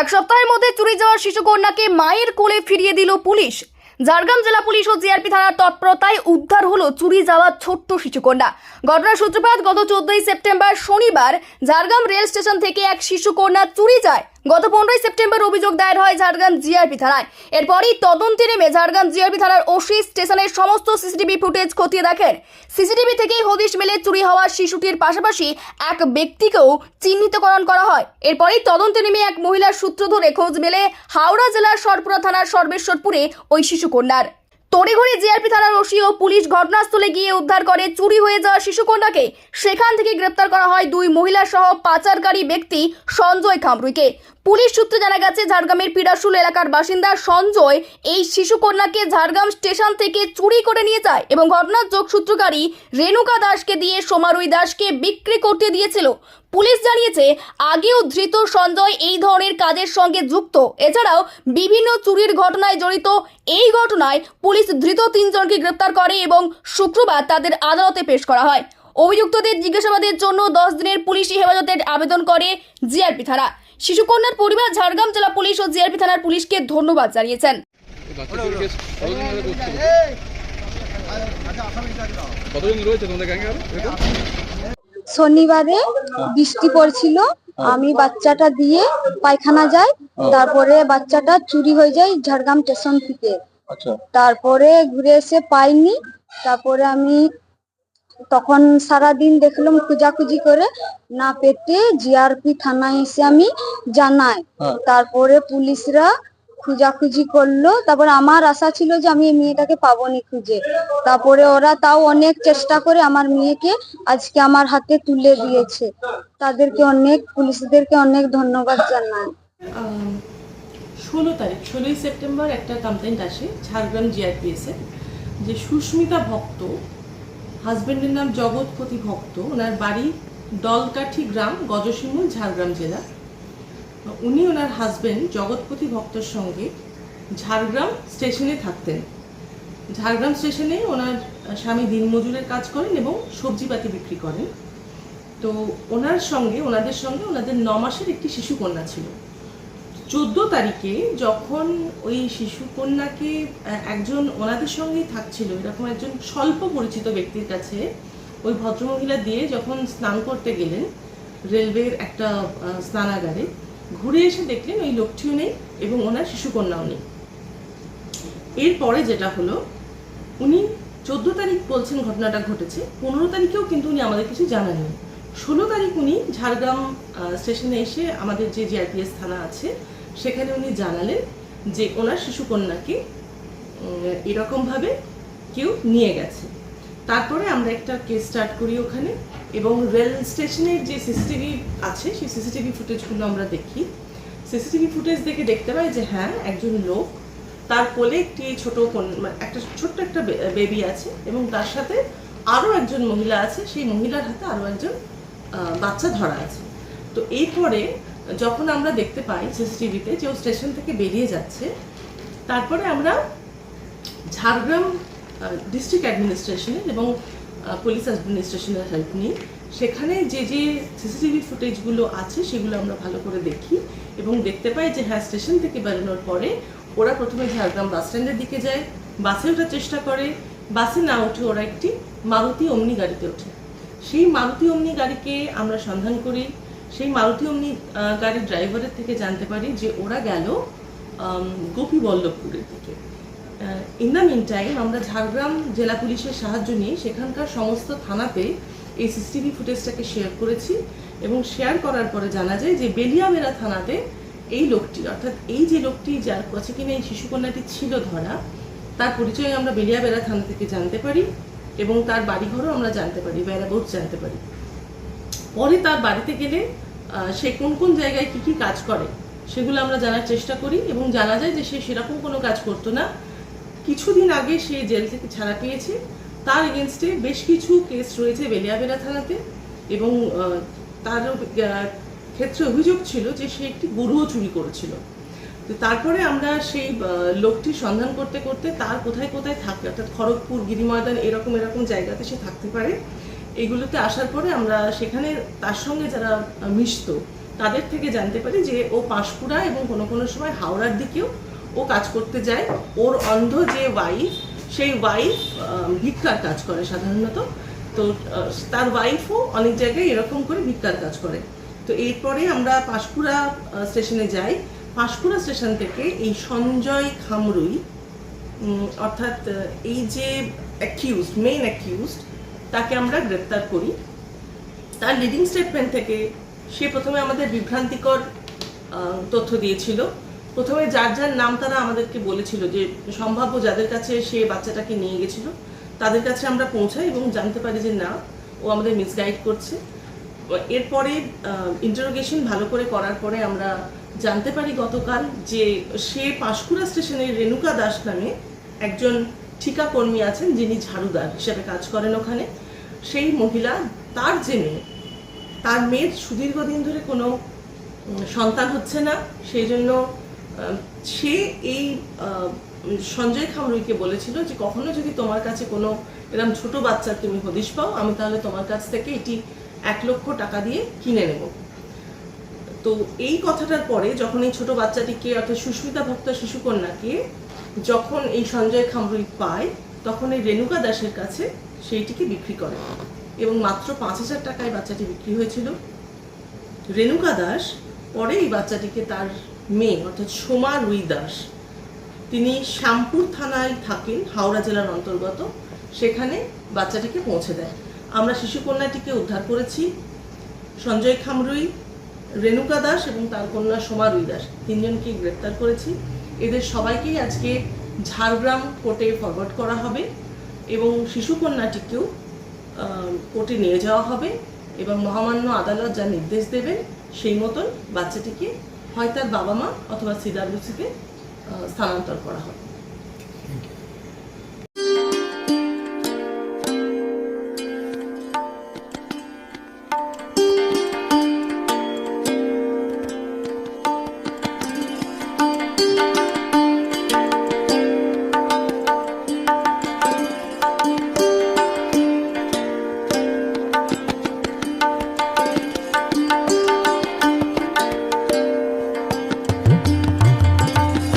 এক সপ্তাহের মধ্যে চুরি যাওয়া শিশুকন্যাকে মায়ের কোলে ফিরিয়ে দিল পুলিশ। ঝাড়গ্রাম জেলা পুলিশ ও জিআরপি থানার তৎপরতায় উদ্ধার হলো চুরি যাওয়া ছোট্ট শিশুকন্যা ঘটনার সূত্রপাত গত চোদ্দই সেপ্টেম্বর শনিবার ঝাড়গ্রাম রেল স্টেশন থেকে এক শিশুকন্যা চুরি যায়। গত পনেরোই সেপ্টেম্বর অভিযোগ দায়ের হয় ঝাড়গ্রাম জিআরপি থানায়। এরপরই তদন্তে নেমে ঝাড়গ্রাম জিআরপি থানার ওসি স্টেশনের সমস্ত সিসিটিভি ফুটেজ খতিয়ে দেখেন। সিসিটিভি থেকেই হদিশ মেলে চুরি হওয়া শিশুটির পাশাপাশি এক ব্যক্তিকেও চিহ্নিতকরণ করা হয়। এরপরই তদন্তে নেমে এক মহিলার সূত্র ধরে খোঁজ মেলে হাওড়া জেলার সরপুরা থানার সর্বেশ্বরপুরে ওই শিশুকন্যার তড়িঘড়ি জিআরপি থানার ওসি ও পুলিশ ঘটনাস্থলে গিয়ে উদ্ধার করে চুরি হয়ে যাওয়া শিশুকন্যাকে। সেখান থেকে গ্রেপ্তার করা হয় দুই মহিলা সহ পাচারকারী ব্যক্তি সঞ্জয় খামরুইকে। পুলিশ সূত্রে জানা গেছে, ঝাড়গ্রামের পিডাসুল এলাকার বাসিন্দা সঞ্জয় এই শিশুকন্যাকে ঝাড়গ্রাম স্টেশন থেকে চুরি করে নিয়ে যায় এবং ঘটনার যোগসূত্রকারী রেণুকা দাসকে দিয়ে সোমারুই দাসকে বিক্রি করতে দিয়েছিল। পুলিশ জানিয়েছে, আগেও ধৃত সঞ্জয় এই ধরনের কাজের সঙ্গে যুক্ত। এছাড়াও বিভিন্ন চুরির ঘটনায় জড়িত এই ঘটনায় পুলিশ ধৃত তিনজনকে গ্রেপ্তার করে এবং শুক্রবার তাদের আদালতে পেশ করা হয়। অভিযুক্তদের জিজ্ঞাসাবাদের জন্য দশ দিনের পুলিশি হেফাজতের আবেদন করে জিআরপি থানা। শিশুকন্যার পরিবার ঝাড়গ্রাম জেলা পুলিশ ও জিআরপি থানার পুলিশকে ধন্যবাদ জানিয়েছেন? শনিবারে বৃষ্টি পড়ছিল। আমি বাচ্চাটা দিয়ে পায়খানা যাই তারপরে বাচ্চাটা চুরি হয়ে যায় ঝাড়গ্রাম স্টেশন থেকে। আচ্ছা। তারপরে ঘুরে এসে পাইনি তারপরে আমি তখন সারা দিন দেখলাম খুঁজাখুঁজি করে না পেতে জিআরপি থানায় এসে আমি জানাই। হ্যাঁ। তারপরে পুলিশরা খোঁজাখুঁজি করল। তারপরে আমার আশা ছিল যে আমি এই মেয়েটাকে পাবনি খুঁজে। তারপরে ওরা তাও অনেক চেষ্টা করে আমার মেয়েকে আজকে আমার হাতে তুলে দিয়েছে। তাদেরকে অনেক, পুলিশদেরকে অনেক ধন্যবাদ জানাই। ষোলো তারিখ, ষোলোই সেপ্টেম্বর একটা কমপ্লেন্ট আসে ঝাড়গ্রাম জিআরপিএসে যে সুস্মিতা ভক্ত হাজবেন্ডের নাম জগৎপতি ভক্ত, ওনার বাড়ি দলকাঠি গ্রাম, গজসিংহ, ঝাড়গ্রাম জেলা। উনি ওনার হাজবেন্ড জগৎপতি ভক্তর সঙ্গে ঝাড়গ্রাম স্টেশনে থাকতেন। ঝাড়গ্রাম স্টেশনে ওনার স্বামী দিনমজুরের কাজ করেন এবং সবজিপাতি বিক্রি করেন। তো ওনার সঙ্গে, ওনাদের সঙ্গে ওনাদের ন মাসের একটি শিশু কন্যা ছিল। চোদ্দ তারিখে যখন ওই শিশু কন্যাকে একজন ওনাদের সঙ্গেই থাকছিল, এরকম একজন স্বল্প পরিচিত ব্যক্তির কাছে ওই ভদ্রমহিলা দিয়ে যখন স্নান করতে গেলেন, রেলওয়ের একটা স্নানাগারে ঘুরে এসে দেখলেন ওই লোকটিও নেই এবং ওনার শিশুকন্যাও নেই। এরপরে যেটা হলো, উনি চোদ্দ তারিখ বলছেন ঘটনাটা ঘটেছে, পনেরো তারিখেও কিন্তু উনি আমাদের কিছু জানাননি ষোলো তারিখ উনি ঝাড়গ্রাম স্টেশনে এসে আমাদের যে জিআরপিএস থানা আছে, সেখানে উনি জানালেন যে ওনার শিশুকন্যাকে এরকমভাবে কেউ নিয়ে গেছে। তারপরে আমরা একটা কেস স্টার্ট করি ওখানে। এবং রেল স্টেশনের যে সিসিটিভি আছে, সেই সিসিটিভি ফুটেজগুলো আমরা দেখি। সিসিটিভি ফুটেজ দেখে দেখতে পাই যে হ্যাঁ একজন লোক, তার কোলে একটি ছোট মানে একটা ছোট্ট একটা বেবি আছে এবং তার সাথে আরও একজন মহিলা আছে, সেই মহিলার হাতে আরও একজন বাচ্চা ধরা আছে। তো এরপরে যখন আমরা দেখতে পাই সিসিটিভিতে যে ও স্টেশন থেকে বেরিয়ে যাচ্ছে, তারপরে আমরা ঝাড়গ্রাম ডিস্ট্রিক্ট অ্যাডমিনিস্ট্রেশনের এবং পুলিশ অ্যাডমিনিস্ট্রেশনের হেল্প নিই। সেখানে যে যে সিসিটিভি ফুটেজগুলো আছে সেগুলো আমরা ভালো করে দেখি এবং দেখতে পাই যে হ্যাঁ স্টেশন থেকে বেরোনোর পরে ওরা প্রথমে ঝাড়গ্রাম বাস স্ট্যান্ডের দিকে যায় বাসে ওঠার চেষ্টা করে। বাসে না উঠে ওরা একটি মারুতি অমনি গাড়িতে ওঠে। সেই মারুতি অমনি গাড়িকে আমরা সন্ধান করি। সেই মারুতি অমনি গাড়ির ড্রাইভারের থেকে জানতে পারি যে ওরা গেল আম, গোপীবল্লভপুরের দিকে। ইন দ্য মিন টাইম আমরা ঝাড়গ্রাম জেলা পুলিশের সাহায্য নিয়ে সেখানকার সমস্ত থানাতে এই সিসিটিভি ফুটেজটাকে শেয়ার করেছি এবং শেয়ার করার পরে জানা যায় যে বেলিয়ামেরা থানাতে এই লোকটি, অর্থাৎ এই যে লোকটি যার কাছে কিনা এই শিশুকন্যাটি ছিল ধরা, তার পরিচয় আমরা বেলিয়াবেড়া থানা থেকে জানতে পারি এবং তার বাড়িঘরও আমরা জানতে পারি ব্যারাবোধ জানতে পারি। পরে তার বাড়িতে গেলে সে কোন কোন জায়গায় কি কি কাজ করে, সেগুলো আমরা জানার চেষ্টা করি এবং জানা যায় যে সে সেরকম কোনো কাজ করতো না। কিছুদিন আগে সে জেল থেকে ছাড়া পেয়েছে। তার এগেনস্টে বেশ কিছু কেস রয়েছে বেলিয়াবেড়া থানাতে এবং তার ক্ষেত্রে অভিযোগ ছিল যে সে একটি গরুও চুরি করেছিল। তো তারপরে আমরা সেই আহ, লোকটির সন্ধান করতে করতে তার কোথায় কোথায় থাকে অর্থাৎ খড়গপুর গিরিময়দান এরকম এরকম জায়গাতে সে থাকতে পারে। এগুলোতে আসার পরে আমরা সেখানে তার সঙ্গে যারা মিশত তাদের থেকে জানতে পারি যে ও পাঁশকুড়া এবং কোনো কোনো সময় হাওড়ার দিকেও ও কাজ করতে যায়। ওর অন্ধ যে ওয়াইফ সেই ওয়াইফ ভিক্ষার কাজ করে সাধারণত। তো তার ওয়াইফও অনেক জায়গায় এরকম করে ভিক্ষার কাজ করে। তো এরপরে আমরা পাঁশকুড়া স্টেশনে যাই। পাঁশকুড়া স্টেশন থেকে এই সঞ্জয় খামরুই অর্থাৎ এই যে অ্যাকিউজড মেইন অ্যাকিউজড তাকে আমরা গ্রেপ্তার করি। তার লিডিং স্টেটমেন্ট থেকে সে প্রথমে আমাদের বিভ্রান্তিকর তথ্য দিয়েছিল। প্রথমে যার যার নাম তারা আমাদেরকে বলেছিল যে সম্ভাব্য যাদের কাছে সে বাচ্চাটাকে নিয়ে গেছিল, তাদের কাছে আমরা পৌঁছাই এবং জানতে পারি যে না, ও আমাদের মিসগাইড করছে। এরপরে ইন্টারোগেশন ভালো করে করার পরে আমরা জানতে পারি গতকাল যে সে পাঁশকুড়া স্টেশনের রেণুকা দাস নামে একজন ঠিকা কর্মী আছেন যিনি ঝাড়ুদার হিসেবে কাজ করেন ওখানে। সেই মহিলা তার যে মেয়ে তার মেয়ের সুদীর্ঘদিন ধরে কোনো সন্তান হচ্ছে না, সেই জন্য সে এই সঞ্জয় খামরুইকে বলেছিল যে কখনো যদি তোমার কাছে কোনো এরকম ছোট বাচ্চার তুমি হদিশ পাও, আমি তাহলে তোমার কাছ থেকে এটি এক লক্ষ টাকা দিয়ে কিনে নেব। তো এই কথাটার পরে যখন এই ছোট বাচ্চাটিকে, অর্থাৎ সুস্মিতা ভক্ত শিশুকন্যাকে, যখন এই সঞ্জয় খামরুই পায়, তখন এই রেণুকা দাসের কাছে সেইটিকে বিক্রি করে এবং মাত্র পাঁচ হাজার টাকায় বাচ্চাটি বিক্রি হয়েছিল। রেণুকা দাস পরে এই বাচ্চাটিকে তার মেয়ে, অর্থাৎ সোমা রুই দাস। তিনি শ্যামপুর থানায় থাকেন, হাওড়া জেলার অন্তর্গত। সেখানে বাচ্চাটিকে পৌঁছে দেয়। আমরা শিশুকন্যাটিকে উদ্ধার করেছি। সঞ্জয় খামরুই, রেণুকা দাস এবং তার কন্যা সোমা রুই দাস। তিনজনকে গ্রেপ্তার করেছি। এদের সবাইকেই আজকে ঝাড়গ্রাম কোর্টে ফরওয়ার্ড করা হবে এবং শিশুকন্যাটিকেও কোর্টে নিয়ে যাওয়া হবে এবং মহামান্য আদালত যা নির্দেশ দেবেন, সেই মতন বাচ্চাটিকে হয় তার বাবা মা অথবা সিডাব্লিউসিতে স্থানান্তর করা হবে